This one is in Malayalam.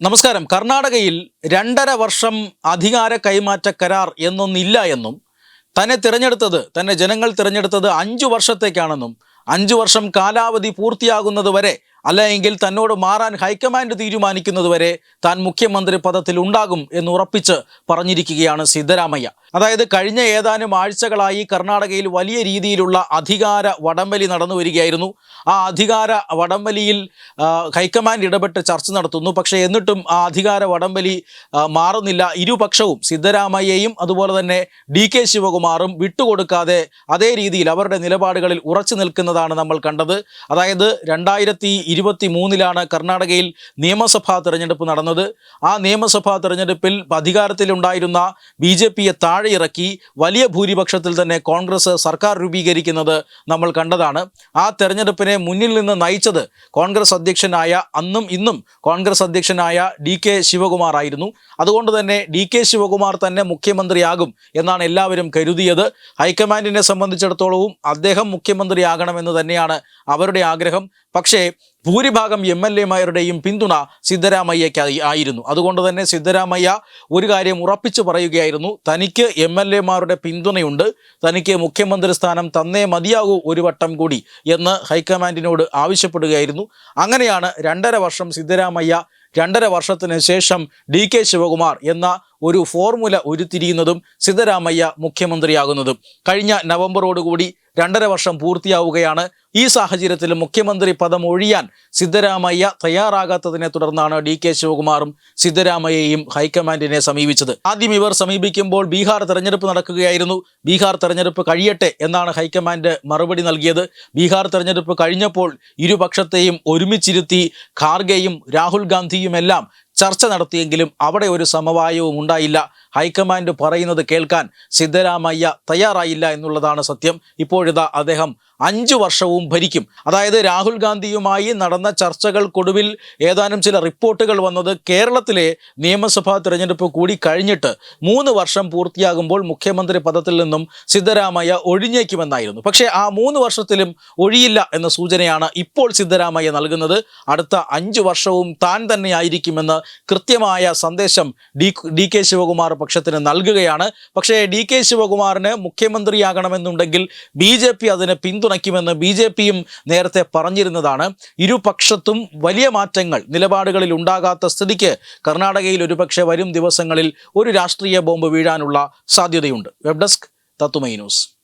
നമസ്കാരം. കർണാടകയിൽ രണ്ടര വർഷം അധികാര കൈമാറ്റ കരാർ എന്നൊന്നില്ല എന്നും തന്നെ തിരഞ്ഞെടുത്തത് തന്നെ ജനങ്ങൾ തിരഞ്ഞെടുത്തത് അഞ്ചു വർഷത്തേക്കാണെന്നും അഞ്ചു വർഷം കാലാവധി പൂർത്തിയാകുന്നത് വരെ അല്ലെങ്കിൽ തന്നോട് മാറാൻ ഹൈക്കമാൻഡ് തീരുമാനിക്കുന്നതുവരെ താൻ മുഖ്യമന്ത്രി പദത്തിൽ ഉണ്ടാകും എന്ന് ഉറപ്പിച്ച് പറഞ്ഞിരിക്കുകയാണ് സിദ്ധരാമയ്യ. അതായത് കഴിഞ്ഞ ഏതാനും ആഴ്ചകളായി കർണാടകയിൽ വലിയ രീതിയിലുള്ള അധികാര വടംവലി നടന്നു വരികയായിരുന്നു. ആ അധികാര വടംവലിയിൽ ഹൈക്കമാൻഡ് ഇടപെട്ട് ചർച്ച നടത്തുന്നു. പക്ഷേ എന്നിട്ടും ആ അധികാര വടംവലി മാറുന്നില്ല. ഇരുപക്ഷവും സിദ്ധരാമയ്യയും അതുപോലെ തന്നെ ഡി കെ ശിവകുമാറും വിട്ടുകൊടുക്കാതെ അതേ രീതിയിൽ അവരുടെ നിലപാടുകളിൽ ഉറച്ചു നിൽക്കുന്നതാണ് നമ്മൾ കണ്ടത്. അതായത് രണ്ടായിരത്തി ഇരുപത്തി മൂന്നിലാണ് കർണാടകയിൽ നിയമസഭാ തെരഞ്ഞെടുപ്പ് നടന്നത്. ആ നിയമസഭാ തെരഞ്ഞെടുപ്പിൽ അധികാരത്തിലുണ്ടായിരുന്ന ബി ജെ പിയെ താഴെ ഇറക്കി വലിയ ഭൂരിപക്ഷത്തിൽ തന്നെ കോൺഗ്രസ് സർക്കാർ രൂപീകരിക്കുന്നത് നമ്മൾ കണ്ടതാണ്. ആ തെരഞ്ഞെടുപ്പിനെ മുന്നിൽ നിന്ന് നയിച്ചത് കോൺഗ്രസ് അധ്യക്ഷനായ അന്നും ഇന്നും കോൺഗ്രസ് അധ്യക്ഷനായ ഡി കെ ശിവകുമാർ ആയിരുന്നു. അതുകൊണ്ട് തന്നെ ഡി കെ ശിവകുമാർ തന്നെ മുഖ്യമന്ത്രിയാകും എന്നാണ് എല്ലാവരും കരുതിയത്. ഹൈക്കമാൻഡിനെ സംബന്ധിച്ചിടത്തോളവും അദ്ദേഹം മുഖ്യമന്ത്രിയാകണമെന്ന് തന്നെയാണ് അവരുടെ ആഗ്രഹം. പക്ഷേ ഭൂരിഭാഗം എം എൽ എമാരുടെയും പിന്തുണ സിദ്ധരാമയ്യയ്ക്കായി ആയിരുന്നു. അതുകൊണ്ട് തന്നെ സിദ്ധരാമയ്യ ഒരു കാര്യം ഉറപ്പിച്ചു പറയുകയായിരുന്നു. തനിക്ക് എം എൽ എമാരുടെ പിന്തുണയുണ്ട്. തനിക്ക് മുഖ്യമന്ത്രി സ്ഥാനം തന്നേ മതിയാകൂ ഒരു വട്ടം കൂടി എന്ന് ഹൈക്കമാൻഡിനോട് ആവശ്യപ്പെടുകയായിരുന്നു. അങ്ങനെയാണ് രണ്ടര വർഷം സിദ്ധരാമയ്യ രണ്ടര വർഷത്തിന് ശേഷം ഡി കെ ശിവകുമാർ എന്ന ഒരു ഫോർമുല ഉരുത്തിരിയുന്നതും സിദ്ധരാമയ്യ മുഖ്യമന്ത്രിയാകുന്നതും. കഴിഞ്ഞ നവംബറോടുകൂടി രണ്ടര വർഷം പൂർത്തിയാവുകയാണ്. ഈ സാഹചര്യത്തിൽ മുഖ്യമന്ത്രി പദം ഒഴിയാൻ സിദ്ധരാമയ്യ തയ്യാറാകാത്തതിനെ തുടർന്നാണ് ഡി കെ ശിവകുമാറും സിദ്ധരാമയ്യയും ഹൈക്കമാൻഡിനെ സമീപിച്ചത്. ആദ്യം ഇവർ സമീപിക്കുമ്പോൾ ബീഹാർ തെരഞ്ഞെടുപ്പ് നടക്കുകയായിരുന്നു. ബീഹാർ തെരഞ്ഞെടുപ്പ് കഴിയട്ടെ എന്നാണ് ഹൈക്കമാൻഡ് മറുപടി നൽകിയത്. ബീഹാർ തെരഞ്ഞെടുപ്പ് കഴിഞ്ഞപ്പോൾ ഇരുപക്ഷത്തെയും ഒരുമിച്ചിരുത്തി ഖാർഗെയും രാഹുൽ ഗാന്ധിയുമെല്ലാം ചർച്ച നടത്തിയെങ്കിലും അവിടെ ഒരു സമവായവും ഉണ്ടായില്ല. ഹൈക്കമാൻഡ് പറയുന്നത് കേൾക്കാൻ സിദ്ധരാമയ്യ തയ്യാറായില്ല എന്നുള്ളതാണ് സത്യം. ഇപ്പോഴിതാ അദ്ദേഹം അഞ്ചു വർഷവും ഭരിക്കും. അതായത് രാഹുൽ ഗാന്ധിയുമായി നടന്ന ചർച്ചകൾക്കൊടുവിൽ ഏതാനും ചില റിപ്പോർട്ടുകൾ വന്നത് കേരളത്തിലെ നിയമസഭാ തിരഞ്ഞെടുപ്പ് കൂടി കഴിഞ്ഞിട്ട് മൂന്ന് വർഷം പൂർത്തിയാകുമ്പോൾ മുഖ്യമന്ത്രി പദത്തിൽ നിന്നും സിദ്ധരാമയ്യ ഒഴിഞ്ഞേക്കുമെന്നായിരുന്നു. പക്ഷേ ആ മൂന്ന് വർഷത്തിലും ഒഴിയില്ല എന്ന സൂചനയാണ് ഇപ്പോൾ സിദ്ധരാമയ്യ നൽകുന്നത്. അടുത്ത അഞ്ചു വർഷവും താൻ തന്നെയായിരിക്കുമെന്ന് കൃത്യമായ സന്ദേശം ഡി കെ ശിവകുമാർ പക്ഷത്തിന് നൽകുകയാണ്. പക്ഷേ ഡി കെ ശിവകുമാറിന് മുഖ്യമന്ത്രിയാകണമെന്നുണ്ടെങ്കിൽ ബി ജെ പി അതിനെ പിന്തുണയ്ക്കുമെന്ന് ബി ജെ പിയും നേരത്തെ പറഞ്ഞിരുന്നതാണ്. ഇരുപക്ഷത്തും വലിയ മാറ്റങ്ങൾ നിലപാടുകളിൽ ഉണ്ടാകാത്ത സ്ഥിതിക്ക് കർണാടകയിൽ ഒരുപക്ഷെ വരും ദിവസങ്ങളിൽ ഒരു രാഷ്ട്രീയ ബോംബ് വീഴാനുള്ള സാധ്യതയുണ്ട്. വെബ് ഡെസ്ക് തത്തുമൈ ന്യൂസ്.